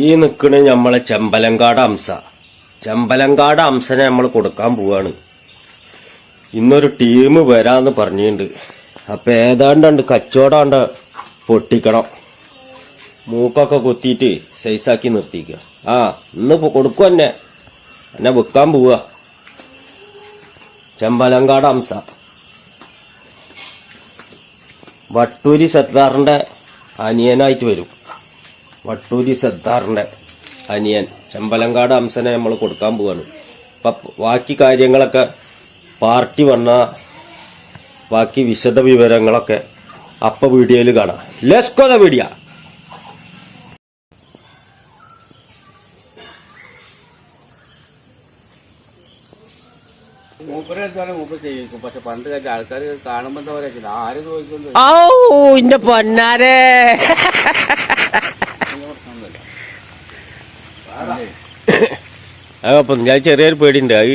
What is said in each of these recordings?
ഈ നിൽക്കണ നമ്മളെ ചെമ്പലങ്കാട് അംസ. ചെമ്പലങ്കാട് അംസനെ നമ്മൾ കൊടുക്കാൻ പോവാണ്. ഇന്നൊരു ടീം വരാന്ന് പറഞ്ഞിട്ടുണ്ട് അപ്പം ഏതാണ്ട് കച്ചവടാണ്ട് പൊട്ടിക്കണം. മൂക്കൊക്കെ കുത്തിയിട്ട് സൈസാക്കി നിർത്തിക്കുക ആ ഇന്ന് കൊടുക്കും എന്നെ. എന്നെ വിൽക്കാൻ പോവുക ചെമ്പലങ്കാട് അംസ. വട്ടൂരി സത്താറിന്റെ അനിയനായിട്ട് വരും. വട്ടൂരി സത്താറിന്റെ അനിയൻ. ചെമ്പലങ്കാട് അംസനെ നമ്മൾ കൊടുക്കാൻ പോവാണ്. അപ്പൊ ബാക്കി കാര്യങ്ങളൊക്കെ പാർട്ടി വന്ന ബാക്കി വിശദ വിവരങ്ങളൊക്കെ അപ്പ വീഡിയോയിൽ കാണാം. ലെസ്കോ ദ വീഡിയോ ഔ ഇന്റെ പൊന്നാരെ. അപ്പം ഞാൻ ചെറിയൊരു പേടിയുണ്ട്. അത്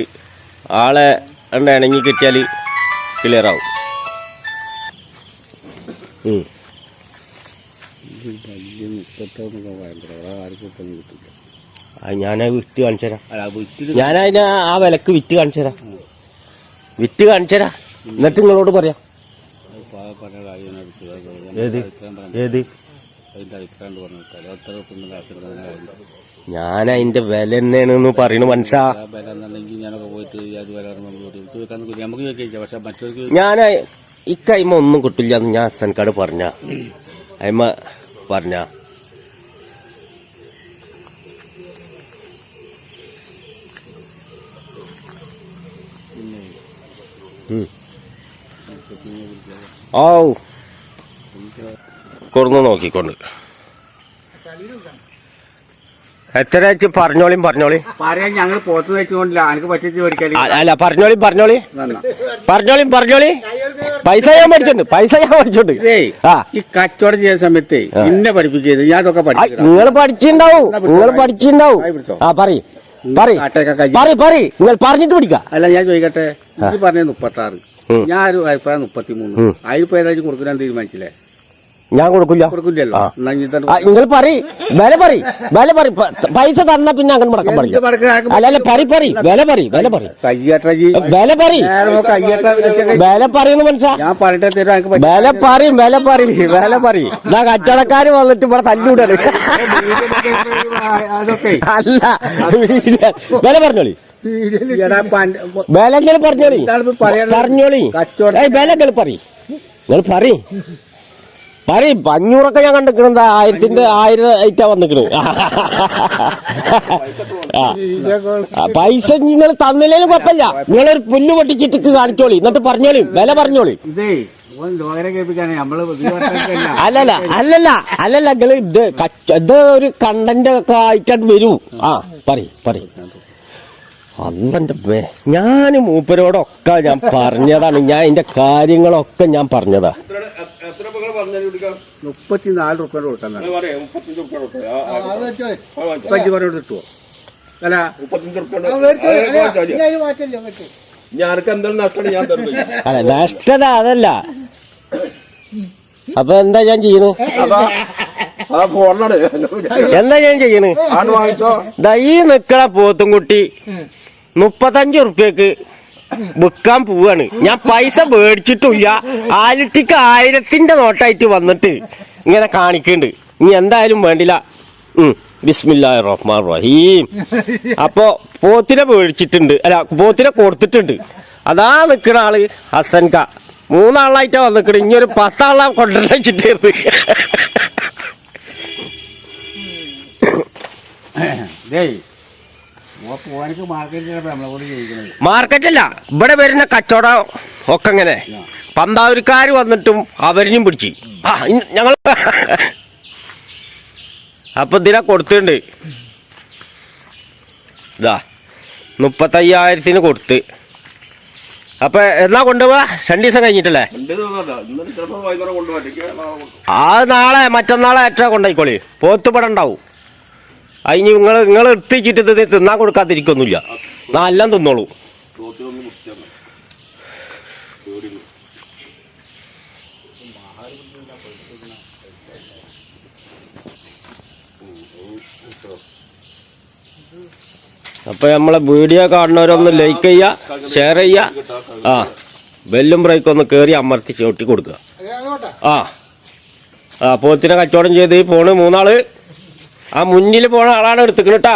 ആളെ ഉണ്ട് ഇണങ്ങി കിട്ടിയാൽ ക്ലിയർ ആവും. ഞാനതിന് വിറ്റ് കാണിച്ചു തരാം ആ വിലക്ക് വിറ്റ് കാണിച്ചു തരാം വിറ്റ് കാണിച്ചു തരാം എന്നിട്ട് നിങ്ങളോട് പറയാം. ഏത്? ഏത്? അഭിപ്രായം പറഞ്ഞു ഞാൻ അതിന്റെ വില തന്നെയാണെന്ന് പറയണു ആ വില എന്നുണ്ടെങ്കിൽ ഞാനൊക്കെ പോയിട്ട് അത് വില നമ്മൾ വെക്കാൻ നമുക്ക് ചോദിക്കാം പക്ഷെ മറ്റൊരു ഞാൻ ഇക്കൈമ ഒന്നും കിട്ടില്ല എന്ന് ഞാൻ ഹസൻകാട് പറഞ്ഞ. അയ്മ പറഞ്ഞ. ഉം. ഔ കൊടുന്ന് നോക്കിക്കൊണ്ട്. എത്ര വെച്ച് പറഞ്ഞോളിയും പറഞ്ഞോളി. പറയാൻ ഞങ്ങൾ പുറത്ത് വെച്ചുകൊണ്ടില്ല എനിക്ക് പറ്റിച്ച് മേടിക്കാൻ അ- അല്ല പറഞ്ഞോളി പറഞ്ഞോളി. പറഞ്ഞോളി പറഞ്ഞോളി. പൈസ ഞാൻ പഠിച്ചിട്ടുണ്ട് പൈസ ഞാൻ പഠിച്ചിട്ടുണ്ട് ഈ കച്ചവടം ചെയ്യുന്ന സമയത്ത് എന്നെ പഠിപ്പിക്കരുത്. ഞാൻ അതൊക്കെ പഠിച്ചു നിങ്ങൾ പഠിച്ചിണ്ടാവും. നിങ്ങൾ പഠിച്ചിണ്ടാവും. ആ പറ പറ കാട്ടയൊക്കെ കൈ. പറ പറ നിങ്ങൾ പറഞ്ഞിട്ട് പിടിക്ക. അല്ല ഞാൻ ചോദിക്കട്ടെ? ഇത് പറഞ്ഞത് മുപ്പത്തി ആറ് ഞാൻ ഒരു അഭിപ്രായം മുപ്പത്തി മൂന്ന് അതിപ്പോ ഏതായാലും കൊടുക്കാൻ തീരുമാനിച്ചില്ലേ? ഞാൻ കൊടുക്കില്ല. കൊടുക്കില്ലല്ലോ. നിങ്ങൾ പറി. വില പറി. വില പറി. പൈസ തന്ന പിന്നെ അങ്ങനെ മുടക്കം എന്ത് പറയില്ല മടക്കാൻ ആർക്കും അല്ല അല്ല പറി പറി. വില പറി വില പറി. വില പറി. വില പറയുന്നു മനുഷ്യ. ഞാൻ. വില പറയും വില പറി വില പറി. ഇതാ കച്ചവടക്കാര് വന്നിട്ട് ഇവിടെ തല്ലൂടാണ് അല്ല വില പറഞ്ഞോളി. വില പറഞ്ഞോളി. പറഞ്ഞോളി. വില പറ നിങ്ങൾ പറ പറ അഞ്ഞൂറൊക്കെ ഞാൻ കണ്ടിക്കണെന്താ ആയിരത്തിന്റെ ആയിരം ഐറ്റാ വന്നിക്കണ്. പൈസ നിങ്ങൾ തന്നില്ലേലും കുഴപ്പമില്ല. നിങ്ങളൊരു പുല്ല് പൊട്ടിച്ചിട്ട് കാണിച്ചോളി. എന്നിട്ട് പറഞ്ഞോളി. വില പറഞ്ഞോളി. അല്ലല്ല അല്ലല്ല അല്ലല്ല. നിങ്ങൾ ഇത് ഇത് ഒരു കണ്ടന്റ് ഒക്കെ ആയിട്ടാണ് വരൂ. ആ പറ അന്നെ ഞാൻ മൂപ്പരോടൊക്കെ ഞാൻ പറഞ്ഞതാണ്. ഞാൻ എന്റെ കാര്യങ്ങളൊക്കെ ഞാൻ പറഞ്ഞതാ. മുപ്പത്തിനാല് റുപ്യ കൊടുക്കാൻ അല്ല. നഷ്ടത അതല്ല. അപ്പൊ എന്താ ഞാൻ ചെയ്യുന്നു എന്താ ഞാൻ ചെയ്യുന്നു ഈ നിക്കണ പോത്തുംകുട്ടി മുപ്പത്തഞ്ച് ഉറുപ്പ്യക്ക് വിൽക്കാൻ പോവാണ്. ഞാൻ പൈസ മേടിച്ചിട്ടില്ല ആലിട്ടിക്ക് ആയിരത്തിന്റെ നോട്ടായിട്ട് വന്നിട്ട് ഇങ്ങനെ കാണിക്കുന്നുണ്ട് ഇനി എന്തായാലും വേണ്ടില്ല. ഉം. ബിസ്മില്ലാ റഹ്മാൻ റഹീം അപ്പോ പോത്തിനെ മേടിച്ചിട്ടുണ്ട്. അല്ല പോത്തിനെ കൊടുത്തിട്ടുണ്ട്. അതാ നിൽക്കുന്ന ആൾ ഹസൻക മൂന്നാളായിട്ടാ വന്നിക്കണ്. ഇനി ഒരു പത്താളാ കൊണ്ടുവച്ചിട്ടായിരുന്നു ഡേയ് മാർക്കറ്റല്ല ഇവിടെ വരുന്ന കച്ചവടം ഒക്കെ ഇങ്ങനെ. പന്താവൂർക്കാർ വന്നിട്ടും അവരിനും പിടിച്ചു. ആ ഞങ്ങൾ അപ്പൊ ഇതിനെ കൊടുത്തിട്ടുണ്ട്. ഇതാ മുപ്പത്തയ്യായിരത്തിന് കൊടുത്ത്. അപ്പൊ എന്നാ കൊണ്ടുപോവാ? രണ്ടു ദിവസം കഴിഞ്ഞിട്ടല്ലേ? ആ നാളെ മറ്റന്നാളെ ഏറ്റവും കൊണ്ടായിക്കോളി പോത്തുപടം ഉണ്ടാവും. അതിന് നിങ്ങൾ നിങ്ങൾ എത്തിച്ചിട്ട് ഇത് തിന്നാൻ കൊടുക്കാതിരിക്കൊന്നുമില്ല. എല്ലാം തിന്നോളൂ. അപ്പൊ നമ്മളെ വീഡിയോ കാണുന്നവരൊന്ന് ലൈക്ക് ചെയ്യുക ഷെയർ ചെയ്യ. ആ ബെല്ലും ബ്രേക്കും ഒന്ന് കയറി അമർത്തി ചവിട്ടി കൊടുക്കുക. ആ. ആ പോത്തിനെ കച്ചവടം ചെയ്ത് പോണ് മൂന്നാൾ ആ മുന്നിൽ പോണ ആളാണ് എടുത്തുക്കണട്ടാ